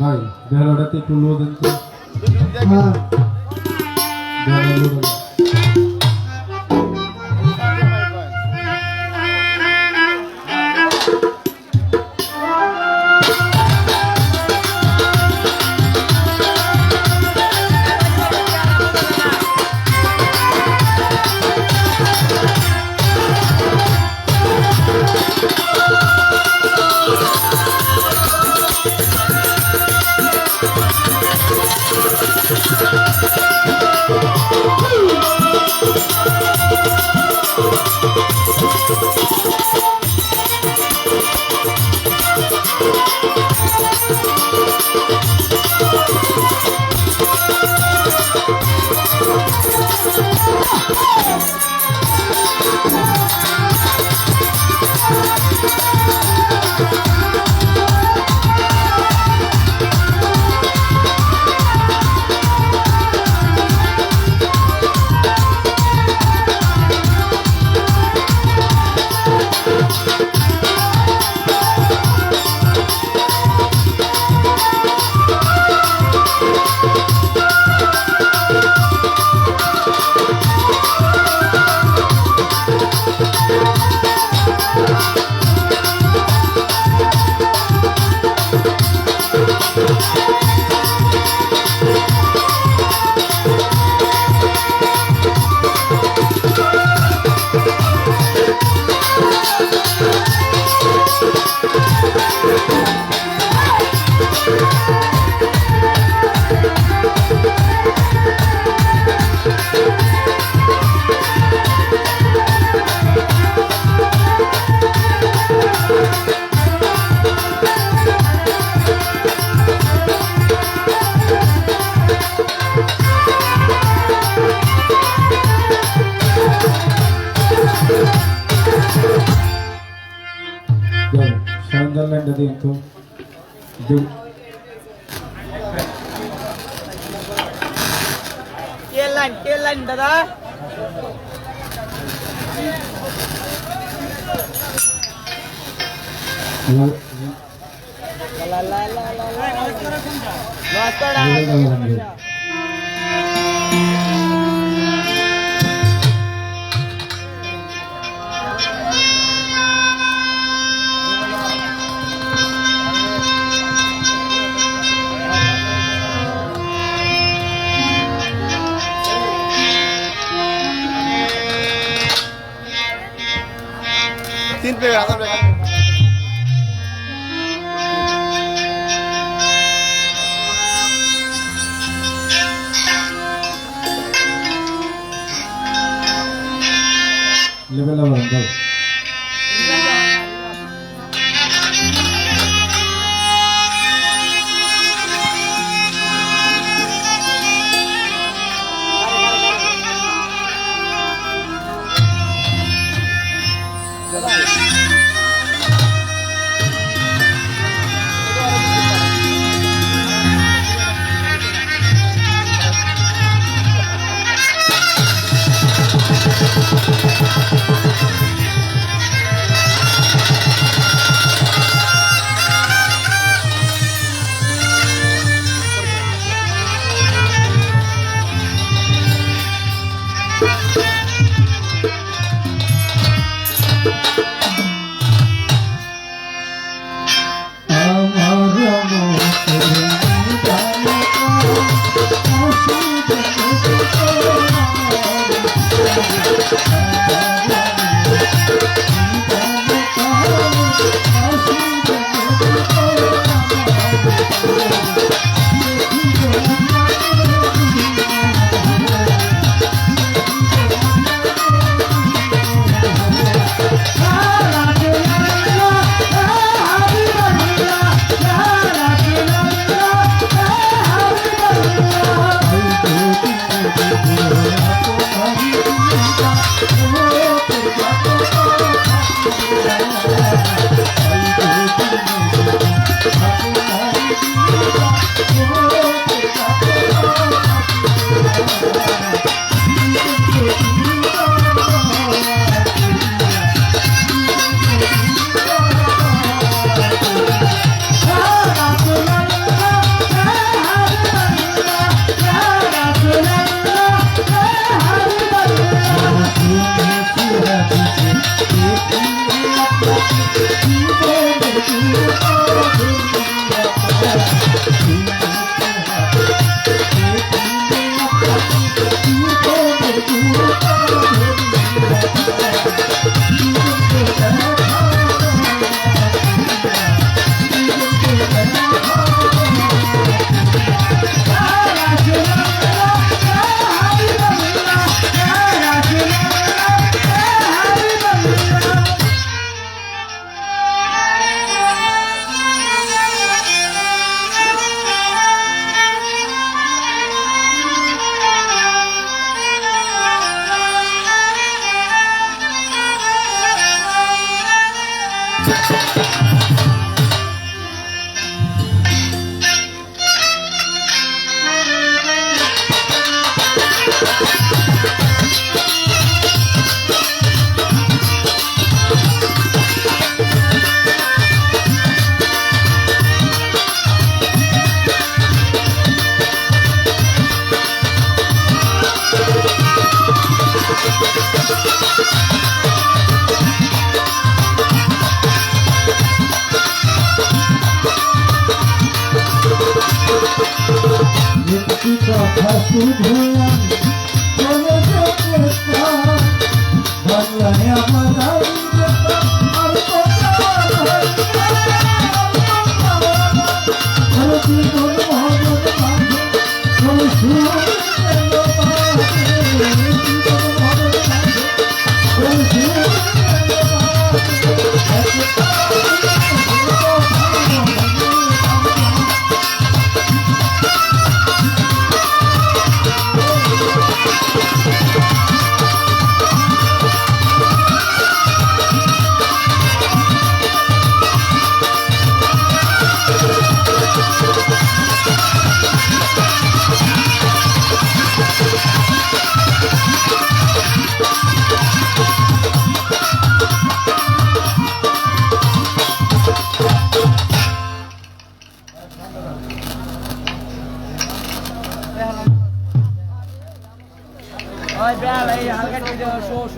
ভাই বেলাটাতে একটু লো দেন তো হ্যাঁ।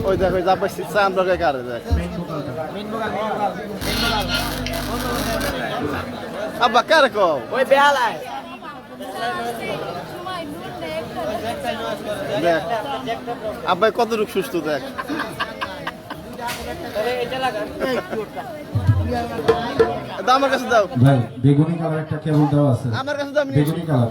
ওই দেখ জাপাই চান কারে দেখ। আব্বা কারে কও? ওই দেখ আব্বাই কতটুকু সুস্থ দেখ। এটা আমার কাছে দাও। বেগুনি কালার একটা কেবল দেওয়া আছে। আমার কাছে দাও বেগুনি কালার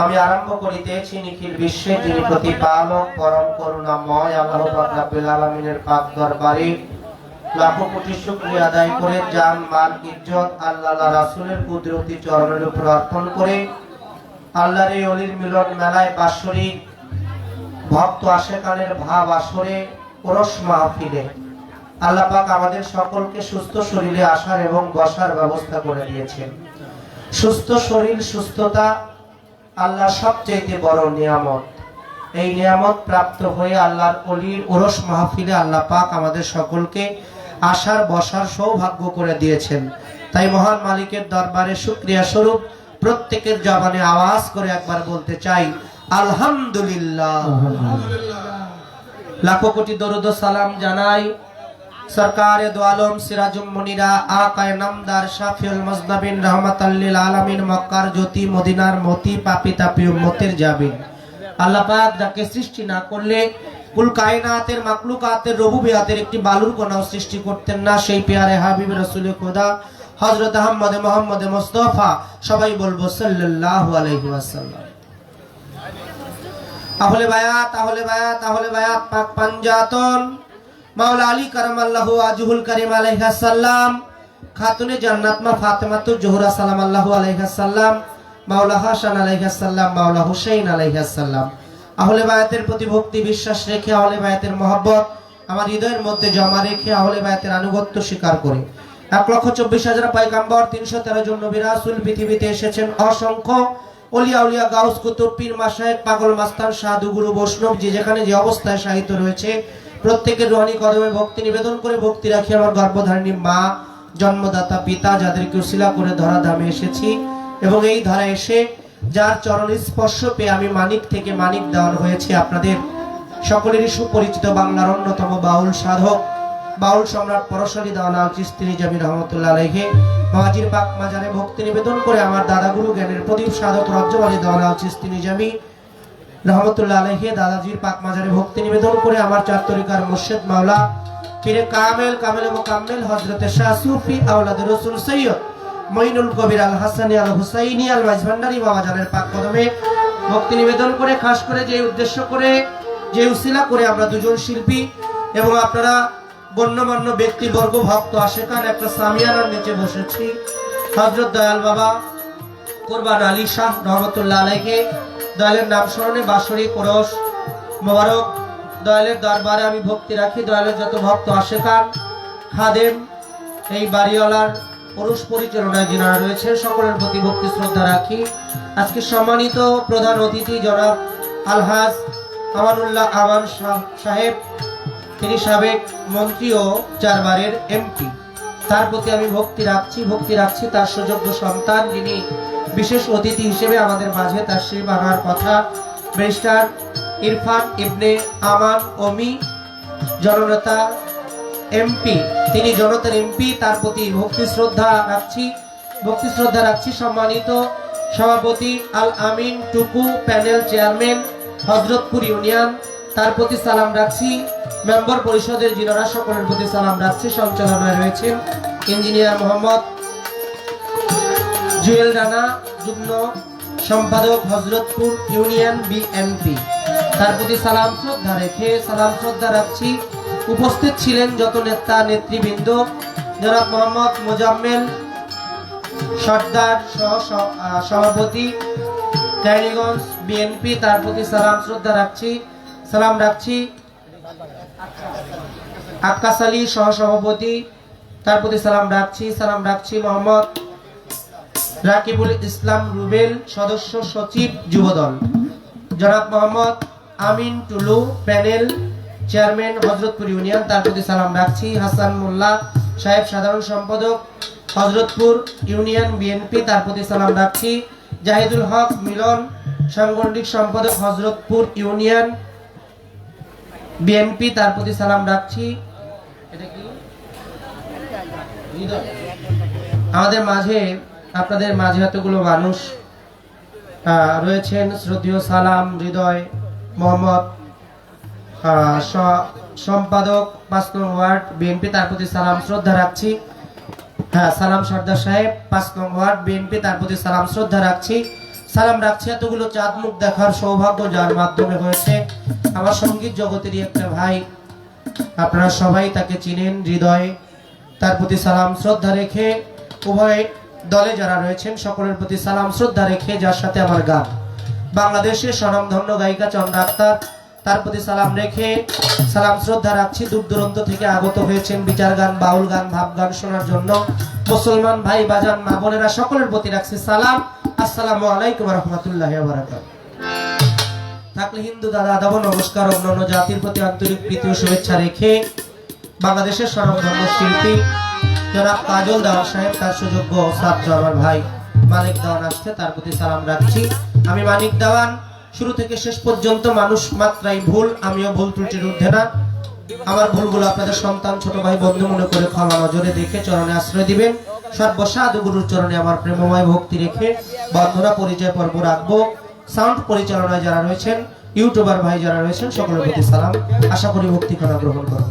আমি আরম্ভ করিতেছি নিখিল বিশ্বের যিনি প্রতিপালক, পরম করুণাময়, আল্লাহ পাক দরবারে লাখো কোটি আদায় করে মাল ইজ্জত, আল্লাহ কুদরতি চরণের উপর অর্পণ করে আল্লাহর এই অলির মিলন মেলায় বাৎসরিক ভক্ত আশেকানের ভাব আসরে ওরস মাহফিলে আল্লাহ পাক আমাদের সকলকে সুস্থ শরীরে আসার এবং বসার ব্যবস্থা করে দিয়েছেন। সুস্থ শরীর সুস্থতা আল্লাহ সবচেয়ে বড় নিয়ামত। এই নিয়ামত প্রাপ্ত হয়ে আল্লাহর অলির ওরস মাহফিলে আল্লাহ পাক আমাদের সকলকে আসার বসার সৌভাগ্য করে দিয়েছেন। তাই মহান মালিকের দরবারে শুক্রিয়া স্বরূপ প্রত্যেকের জবানে আওয়াজ করে একবার বলতে চাই আলহামদুলিল্লাহ। লাখো কোটি দরুদ সালাম জানাই সরকার দো আলম সিরাজুম মনিরা, আকায় নামদার শাফিউল মজদাবিন রহমাতাল্লিল আলামিন, মক্কার জ্যোতি, মদিনার মতি, পাপি তাপি উম্মতের জাবিন আল্লাহ পাক যাকে সৃষ্টি না করলে কুল কায়নাতের মাকলুকাতের রবুবিয়াতের একটি বালুর কোনাও সৃষ্টি করতেন না। সেই পেয়ারে হাবিব রাসূল খোদা হযরত আহমদ মোহাম্মদ মুস্তাফা, সবাই বলব সাল্লাল্লাহু আলাইহি ওয়াসাল্লাম। তাহলে বায়াত তাহলে বায়াত তাহলে বায়াত, পাক পাঞ্জাতন। মাওলা আলী কারামাল্লাহু আজহুল করিম আলাইহিস সালাম খাতুনে জান্নাত মা ফাতেমাতু জোহরা সালাম আল্লাহু আলাইহিস সালাম মাওলা হাসান আলাইহিস সালাম মাওলা হুসাইন আলাইহিস সালাম আহলে বায়াতের প্রতি ভক্তি, বিশ্বাস রেখে আহলে বায়াতের মহব্বত আমার হৃদয়ের মধ্যে জমা রেখে আহলে বায়াতের আনুগত্য স্বীকার করে। এক লক্ষ চব্বিশ হাজার পাইকাম্বর তিনশো তেরো জন নবী পৃথিবীতে এসেছেন। অসংখ্য অলিয়া উলিয়া গাউস কুতুব পীর মাসায়েক পাগল মাস্তান সাধু গুরু বৈষ্ণব যে যেখানে যে অবস্থায় সাহিত্য রয়েছে। প্রত্যেকের রোহানি কদমে ভক্তি নিবেদন করে ভক্তি রাখি আমার গর্ভধারিণী মা, জন্মদাতা, পিতা যাদেরকে শিলা করে ধরা ধামে এসেছি। এবং এই ধারা এসে যার চরণ স্পর্শ পেয়ে আমি মানিক থেকে মানিক দেওয়ানো হয়েছে আপনাদের সকলেরই সুপরিচিত বাংলার অন্যতম বাউল সাধক, বাউল সম্রাট পরশালী দাওয়াল চিস্তিনি জামি রহমতুল্লাহ আলাইহি। মাজির পাক মাজারে ভক্তি নিবেদন করে আমার দাদাগুরু জ্ঞানের প্রদীপ সাধক রজ্জবালী দাওয়াল চিস্তিনি জামি রহমতুল্লাহ আলাইহি দাদাজির পাক মাজারে ভক্তি নিবেদন করে আমার চার তরিকার মুর্শিদ মাওলা, পীরে কামেল কামেল মুকাম্মেল হযরতে শাহ সুফি, আওলাদ রাসূল সৈয়দ মঈনুল কবির আল হাসানি আল হুসাইনি আল মাইজভান্ডারি বাবা জানের পাক কদমে ভক্তি নিবেদন করে, খাস করে, যে উদ্দেশ্য করে, যে উসিলা করে আমরা দুজন শিল্পী এবং আপনারা গণ্যমান্য ব্যক্তিবর্গ ভক্ত আশেকান একটা সামিয়ানার নিচে বসেছি। হজরত দয়াল বাবা, কোরবান আলী শাহ রহমতুল্লাহ আলাইকে দয়ালের নাম স্মরণে বাসরি কোরস, মোবারক। দয়ালের দরবারে আমি ভক্তি রাখি, দয়ালের যত ভক্ত আশেকান খাদেম, এই বাড়িওয়ালার পুরুষ পরিচালনায় যারা রয়েছে সকলের প্রতি ভক্তি, শ্রদ্ধা রাখি। আজকে সম্মানিত প্রধান অতিথি জনাব আলহাজ আমানুল্লাহ আমান সাহেব, তিনি সাবেক মন্ত্রী ও চারবারের এমপি। তার প্রতি আমি ভক্তি রাখছি ভক্তি রাখছি তার সুযোগ্য সন্তান যিনি বিশেষ অতিথি হিসেবে আমাদের মাঝে তার শ্রী বানার কথা। ব্যারিস্টার ইরফান ইবনে আমান ওমি, জননেতা এমপি। তিনি জনতার এমপি, তার প্রতি ভক্তি শ্রদ্ধা রাখছি। ভক্তি শ্রদ্ধা রাখছি সম্মানিত সভাপতি আল আমিন টুকু, প্যানেল চেয়ারম্যান, হজরতপুর ইউনিয়ন। তার প্রতি সালাম রাখছি। মেম্বার পরিষদের যিনারা সকলের প্রতি সালাম রাখছি, সঞ্চালনায় রয়েছেন ইঞ্জিনিয়ার মোহাম্মদ জুয়েল রানা যুগ্ম সম্পাদক হজরতপুর ইউনিয়ন বিএমপি তার প্রতি সালাম শ্রদ্ধা রেখে সালাম শ্রদ্ধা রাখছি। উপস্থিত ছিলেন যত নেতা, নেতৃবৃন্দ, জনাব মোহাম্মদ মোজাম্মেল সর্দার সভাপতি ক্যারিগঞ্জ বিএনপি তার প্রতি সালাম শ্রদ্ধা রাখছি, সালাম রাখছি। আক্কাস আলী সহসভাপতি তার প্রতি সালাম রাখছি সালাম রাখছি মোহাম্মদ রাকিবুল ইসলাম রুবেল সদস্য সচিব যুবদল। জনাব Mohammad Amin Tulu panel chairman Hazratpur union, তার প্রতি সালাম রাখছি। হাসান মোল্লা সাহেব, সাধারণ সম্পাদক হজরতপুর ইউনিয়ন বিএনপি, তার প্রতি সালাম রাখছি। জাহিদুল হক মিলন সাংগঠনিক সম্পাদক হজরতপুর ইউনিয়ন বিএনপি, তার প্রতি সালাম রাখছি। আমাদের মাঝে আপনাদের মাঝে এতগুলো মানুষ রয়েছেন। শ্রদ্ধেয় সালাম, হৃদয়, মোহাম্মদ সম্পাদক পাঁচ নং ওয়ার্ড, বিএনপি, তার প্রতি সালাম, শ্রদ্ধা রাখছি। হ্যাঁ সালাম সর্দার সাহেব পাঁচ নং ওয়ার্ড, বিএনপি, তার প্রতি সালাম, শ্রদ্ধা রাখছি। সালাম রাখছি এতগুলো চাঁদ মুখ দেখার সৌভাগ্য যার মাধ্যমে হয়েছে। আমার সংগীত জগতেরই একটা ভাই, আপনারা সবাই তাকে চিনেন, হৃদয়। তার প্রতি সালাম, শ্রদ্ধা রেখে উভয় দলে যারা রয়েছেন, সকলের প্রতি সালাম, শ্রদ্ধা রেখে যার সাথে আমার গান। বাংলাদেশের স্বনামধন্য গায়িকা চন্দ্রা আক্তার, তার প্রতি সালাম রেখে সালাম, শ্রদ্ধা রাখছি। দূর দূরান্ত থেকে আগত হয়েছেন বিচার গান, বাউল গান, ভাব গান শোনার জন্য। মুসলমান ভাই, বাজান, মা বোনেরা, সকলের প্রতি রাখছি সালাম। আসসালামু আলাইকুম রহমতুল্লাহ থাকলে হিন্দু দাদা দাদা নমস্কার, অন্যান্য জাতির প্রতি আন্তরিক প্রীতি ও শুভেচ্ছা রেখে বাংলাদেশের স্বনামধন্য শিল্পী জনাব কাজল দেওয়ান সাহেব, তার সুযোগ্য ছাত্র আমার ভাই মানিক দেওয়ান আসছে, তার প্রতি সালাম রাখছি। আমি মানিক দেওয়ান, শুরু থেকে শেষ পর্যন্ত মানুষ মাত্রাই ভুল, আমিও ভুল ত্রুটির ঊর্ধ্বে না। আমার ভুলগুলো আপনাদের সন্তান, ছোট ভাই, বন্ধু মনে করে ক্ষমা নজরে দেখে চরণে আশ্রয় দিবেন। সর্বসাধু গুরুর চরণে আমার প্রেমময় ভক্তি রেখে বন্ধনা পরিচয় পর্ব রাখব। সাউন্ড পরিচালনায় যারা রয়েছেন, ইউটিউবার ভাই যারা রয়েছেন, সকলের প্রতি সালাম। আশা করি ভক্তি খানা গ্রহণ করুন।